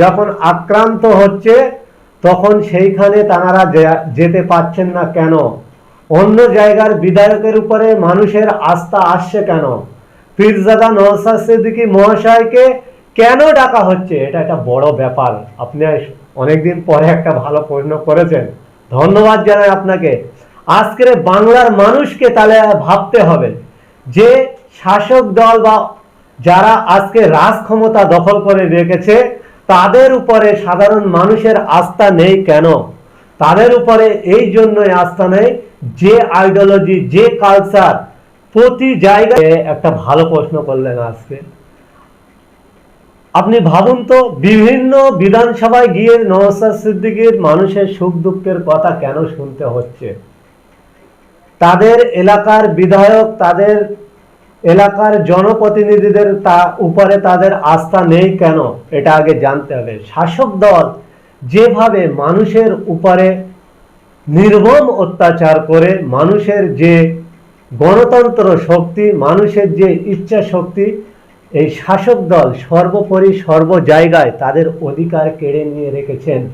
যখন আক্রান্ত হচ্ছে, তখন সেইখানে তারা যেতে পাচ্ছেন না কেন? অন্য জায়গার বিধায়কের উপরে মানুষের আস্থা আসছে কেন? পীরজাদা নওসাদ সিদ্দিকী মহাশয়কে কেন ডাকা হচ্ছে? এটা একটা বড় ব্যাপার। আপনি অনেকদিন পরে একটা ভালো প্রশ্ন করেছেন। ধন্যবাদ জানাই আপনাকে। আজকের বাংলার মানুষকে তাহলে ভাবতে হবে যে, শাসক দল বা যারা আজকে রাজ ক্ষমতা দখল করে রেখেছে তাদের উপরে সাধারণ মানুষের আস্থা নেই কেন? তাদের উপরে এই জন্যই আস্থা নেই যে আইডিওলজি যে কালচার প্রতি জায়গায় একটা ভালো প্রশ্ন করলেন আজকে। আপনি ভাবুন তো, বিভিন্ন বিধানসভায় গিয়ে নওসাদ সিদ্দিকীর মানুষের সুখ দুঃখের কথা কেন শুনতে হচ্ছে? তাদের এলাকার বিধায়ক, তাদের এলাকার জনপ্রতিনিধিদের তা উপরে তাদের আস্থা নেই কেন? এটা আগে জানতে হবে। শাসক দল যেভাবে মানুষের উপরে নির্মম অত্যাচার করে, মানুষের যে গণতন্ত্র শক্তি, মানুষের যে ইচ্ছা শক্তি, এই শাসক দল সর্বোপরি সর্ব জায়গায় তাদের অধিকার কেড়ে নিয়ে রেখেছেন।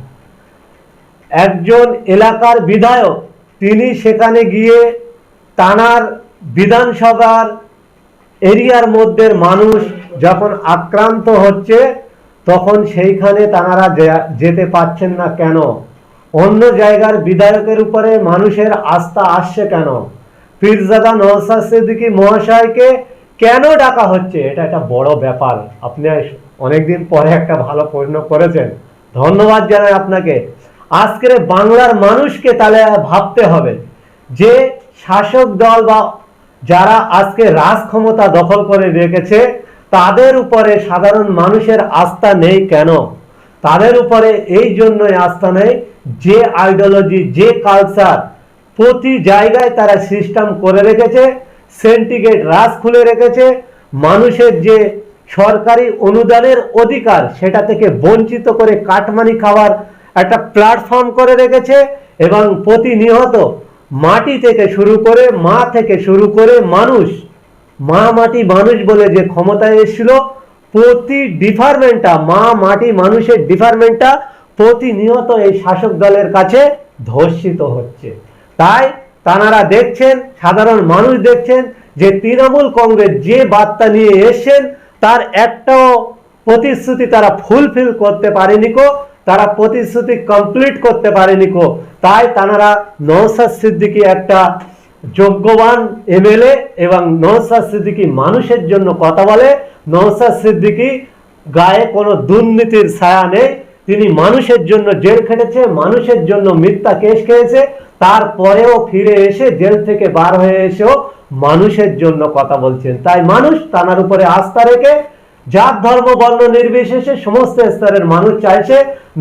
একজন এলাকার বিধায়ক, তিনি সেখানে গিয়ে তানার বিধানসভার এরিয়ার মধ্যে মানুষ যখন আক্রান্ত হচ্ছে, তখন সেইখানে তারা যেতে পাচ্ছেন না কেন? অন্য জায়গার বিধায়কের উপরে মানুষের আস্থা আসছে কেন? পীরজাদা নওসাদ সিদ্দিকী মহাশয়কে কেন ডাকা হচ্ছে? এটা একটা বড় ব্যাপার। আপনি অনেকদিন পরে একটা ভালো প্রশ্ন করেছেন। ধন্যবাদ জানাই আপনাকে। আজকের বাংলার মানুষকে তাহলে ভাবতে হবে যে শাসক দল বা যারা আজকে রাজ ক্ষমতা দখল করে রেখেছে, তাদের উপরে সাধারণ মানুষের আস্থা নেই কেন? তাদের উপরে এই জন্যই আস্থা নেই যে আইডিওলজি যে কালচার প্রতি জায়গায় তারা সিস্টেম করে রেখেছে সেন্টিগেট রাজ খুলে রেখেছে, মানুষের যে সরকারি অনুদানের অধিকার সেটা থেকে বঞ্চিত করে কাটমানি খাওয়ার একটা প্ল্যাটফর্ম করে রেখেছে এবং প্রতিনিয়ত মাটি থেকে শুরু করে মা থেকে শুরু করে মানুষ, মা মাটি মানুষ বলে যে ক্ষমতায় এসেছিল, প্রতি ডিপার্টমেন্টটা, মা মাটি মানুষের ডিপার্টমেন্টটা প্রতিনিয়ত এই শাসক দলের কাছে ধর্ষিত হচ্ছে। তাই তানারা দেখছেন, সাধারণ মানুষ দেখছেন যে তৃণমূল কংগ্রেস যে বার্তা নিয়ে এসছেন, তার একটাও প্রতিশ্রুতি তারা ফুলফিল করতে পারেনি কো। তারা প্রতিশ্রুতি কমপ্লিট করতে পারেনি কো। তাই তানারা নৌসাদ সিদ্দিকী একটা যোগ্যবান এমএলএ এবং নৌসাদ সিদ্দিকী মানুষের জন্য কথা বলে। নৌসাদ সিদ্দিকী গায়ে কোনো দুর্নীতির ছায়া নেই। তিনি মানুষের জন্য জেল খেটেছে, মানুষের জন্য মিথ্যা কেস খেয়েছে। তারপরেও ফিরে এসে জেল থেকে বার হয়ে এসেও মানুষের জন্য কথা বলছেন। তাই মানুষ তানার উপরে আস্থা রেখে জাত, ধর্ম, বর্ণ নির্বিশেষে সমস্ত স্তরের মানুষ চাইছে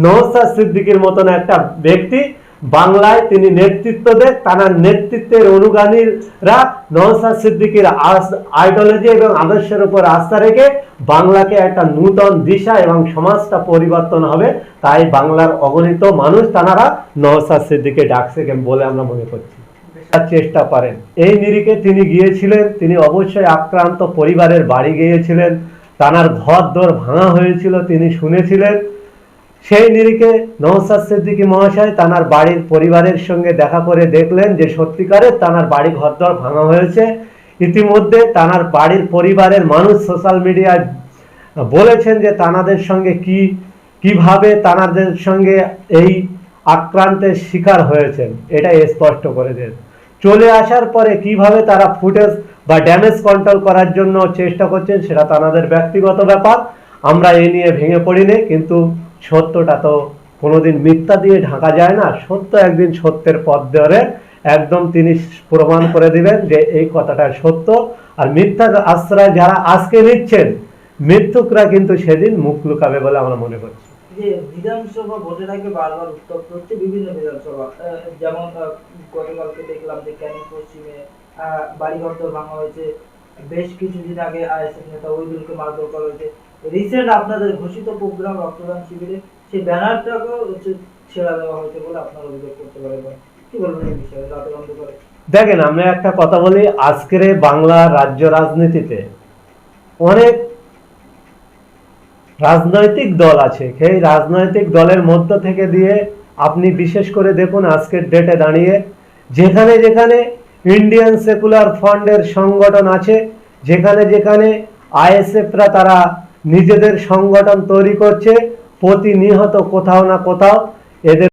নওসাদ সিদ্দিকীর মতন একটা ব্যক্তি। বাংলায় তিনি নেতৃত্ব দেন, তার নেতৃত্বের অনুগামীরা নওসাদ সিদ্দিকীর আইডিওলজি এবং আদর্শের উপর আস্থা রেখে বাংলাকে একটা নূতন দিশা এবং সমাজটা পরিবর্তন হবে। তাই বাংলার অগণিত মানুষ তারা নওসাদ সিদ্দিকে ডাকছে বলে আমরা মনে করছি। চেষ্টা করেন এই নিরিখে তিনি গিয়েছিলেন, তিনি অবশ্যই আক্রান্ত পরিবারের বাড়ি গিয়েছিলেন। তানার ঘর দর ভাঙা হয়েছিল, তিনি শুনেছিলেন। সেই নিরিখে নওসাদ সিদ্দিকী মহাশয় তানার বাড়ির পরিবারের সঙ্গে দেখা করে দেখলেন যে সত্যিকারের তানার বাড়ি ঘরদর ভাঙা হয়েছে। ইতিমধ্যে তানার বাড়ির পরিবারের মানুষ সোশ্যাল মিডিয়ায় বলেছেন যে তানাদের সঙ্গে কি, কীভাবে তানাদের সঙ্গে এই আক্রান্তের শিকার হয়েছেন এটা স্পষ্ট করে দেন। চলে আসার পরে কীভাবে তারা ফুটেজ বা ড্যামেজ কন্ট্রোল করার জন্য চেষ্টা করছেন, সেটা তাদের ব্যক্তিগত ব্যাপার। আমরা এ নিয়ে ভেঙে পড়িনি, কিন্তু সত্যটা তো কোনোদিন মিথ্যা দিয়ে ঢাকা যায় না। সত্য একদিন সত্যের পথ ধরে একদম তিনি প্রমাণ করে দিবেন যে এই কথাটা সত্য। আর মিথ্যা আশ্রয় যারা আজকে নিচ্ছেন, মৃত্যুকরা কিন্তু সেদিন মুখ লুকাবে বলে আমরা মনে করছি। বিধানসভা বারবার বিভিন্ন বিধানসভা। যেমন দেখলাম যে পশ্চিমে বাড়িঘর তো ভাঙা হয়েছে, বেশ কিছুদিন আগে আইএসএফ নেতা ওইদুলকে মারধর করা হয়েছে। রিসেন্ট আপনাদের ঘোষিত প্রোগ্রাম রক্তদান শিবিরে সেই ব্যানারটাকেও ছেড়া দেওয়া হয়েছে বলে আপনারা অভিযোগ করতে পারেন কি বলবেন এই বিষয়ে? রাতের অন্ধকারে দেখেন, আমি একটা কথা বলি, আজকের বাংলা রাজ্য রাজনীতিতে অনেক রাজনৈতিক দল আছে। সেই রাজনৈতিক দলের মধ্য থেকে দিয়ে আপনি বিশেষ করে দেখুন, আজকের ডেটে দাঁড়িয়ে যেখানে যেখানে ইন্ডিয়ান সেকুলার ফান্ডের সংগঠন আছে। যেখানে যেখানে আইএসএফরা তারা নিজেদের সংগঠন তৈরি করছে। প্রতিনিহত কোথাও না কোথাও এদের